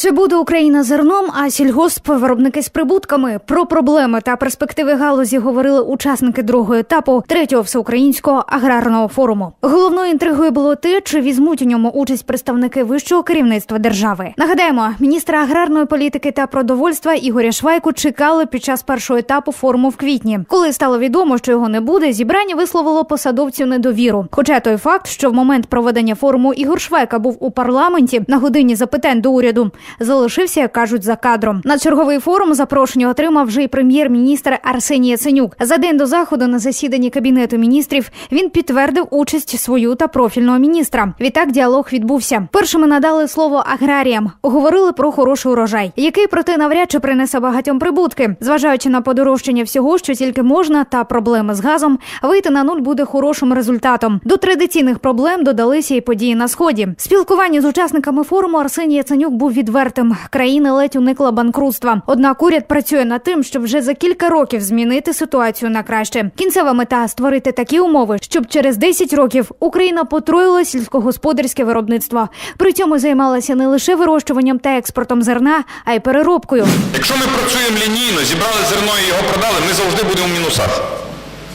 Чи буде Україна зерном, а сільгосп виробники з прибутками? Про проблеми та перспективи галузі говорили учасники другого етапу третього всеукраїнського аграрного форуму. Головною інтригою було те, чи візьмуть у ньому участь представники вищого керівництва держави. Нагадаємо, міністра аграрної політики та продовольства Ігоря Швайку чекали під час першого етапу форуму в квітні. Коли стало відомо, що його не буде, зібрання висловило посадовцю недовіру. Хоча той факт, що в момент проведення форуму Ігор Швайка був у парламенті на годині запитань до уряду, залишився, як кажуть, за кадром. На черговий форум запрошення отримав вже й прем'єр-міністр Арсеній Яценюк. За день до заходу на засіданні кабінету міністрів він підтвердив участь свою та профільного міністра. Відтак діалог відбувся. Першими надали слово аграріям, говорили про хороший урожай, який проте навряд чи принесе багатьом прибутки, зважаючи на подорожчання всього, що тільки можна, та проблеми з газом, вийти на нуль буде хорошим результатом. До традиційних проблем додалися і події на сході. Спілкування з учасниками форуму Арсеній Яценюк був відвертим. Країна ледь уникла банкрутства. Однак уряд працює над тим, щоб вже за кілька років змінити ситуацію на краще. Кінцева мета створити такі умови, щоб через 10 років Україна потроїла сільськогосподарське виробництво. При цьому займалася не лише вирощуванням та експортом зерна, а й переробкою. Якщо ми працюємо лінійно, зібрали зерно і його продали, ми завжди будемо в мінусах.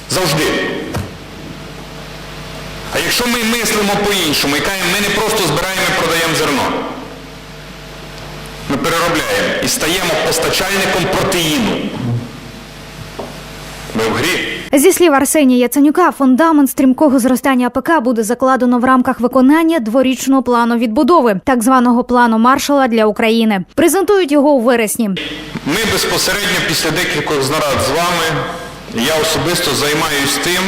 Завжди. А якщо ми мислимо по-іншому ми не просто збираємо і продаємо зерно. Ми переробляємо і стаємо постачальником протеїну. Ми в грі. Зі слів Арсенія Яценюка, фундамент стрімкого зростання АПК буде закладено в рамках виконання дворічного плану відбудови, так званого плану маршала для України. Презентують його у вересні. Ми безпосередньо після декількох нарад з вами, я особисто займаюсь тим,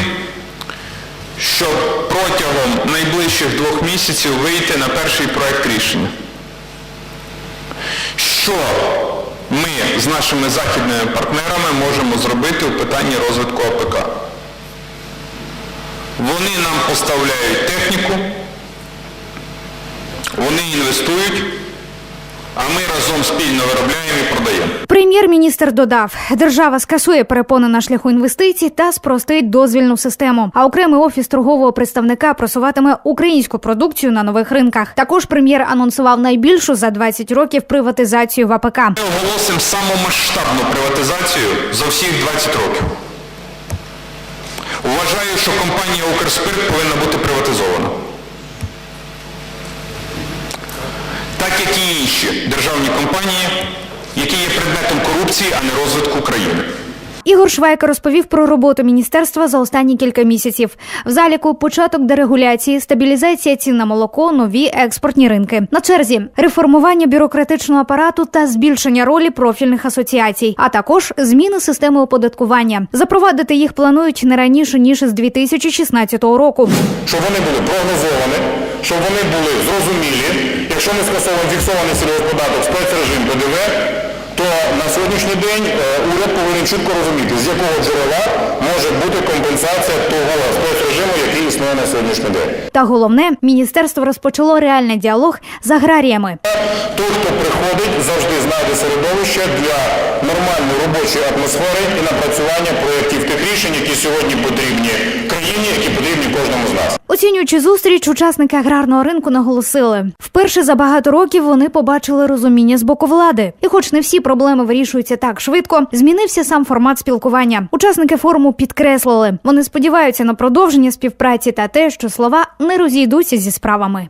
щоб протягом найближчих двох місяців вийти на перший проект рішення. Що ми з нашими західними партнерами можемо зробити у питанні розвитку АПК? Вони нам поставляють техніку, вони інвестують, а ми разом спільно виробляємо і продаємо. Прем'єр-міністр додав, держава скасує перепони на шляху інвестицій та спростить дозвільну систему. А окремий офіс торгового представника просуватиме українську продукцію на нових ринках. Також прем'єр анонсував найбільшу за 20 років приватизацію в АПК. Ми оголосимо саму масштабну приватизацію за всіх 20 років. Вважаю, що компанія Укрспирт повинна бути приватизована. Так як і інші державні компанії, які є предметом корупції, а не розвитку країни. Ігор Швайка розповів про роботу міністерства за останні кілька місяців. В заліку початок дерегуляції, стабілізація цін на молоко, нові експортні ринки. На черзі реформування бюрократичного апарату та збільшення ролі профільних асоціацій, а також зміни системи оподаткування. Запровадити їх планують не раніше ніж з 2016 року. щоб вони були прогнозовані, щоб вони були зрозумілі. Якщо ми скасовуємо фіксований сільгосподаток, спецрежим ПДВ, то на сьогоднішній день е, уряд повинен чітко розуміти, з якого джерела може бути компенсація того спецрежиму, який існує на сьогоднішній день. Та головне, міністерство розпочало реальний діалог з аграріями. Той, хто приходить, завжди знайде середовище для нормальної робочої атмосфери і напрацювання проєктів тих рішень, які сьогодні потрібні країні, які потрібні кожному з нас. Оцінюючи зустріч, учасники аграрного ринку наголосили, вперше за багато років вони побачили розуміння з боку влади. І, хоч не всі проблеми вирішуються так швидко, змінився сам формат спілкування. Учасники форуму підкреслили, вони сподіваються на продовження співпраці та те, що слова не розійдуться зі справами.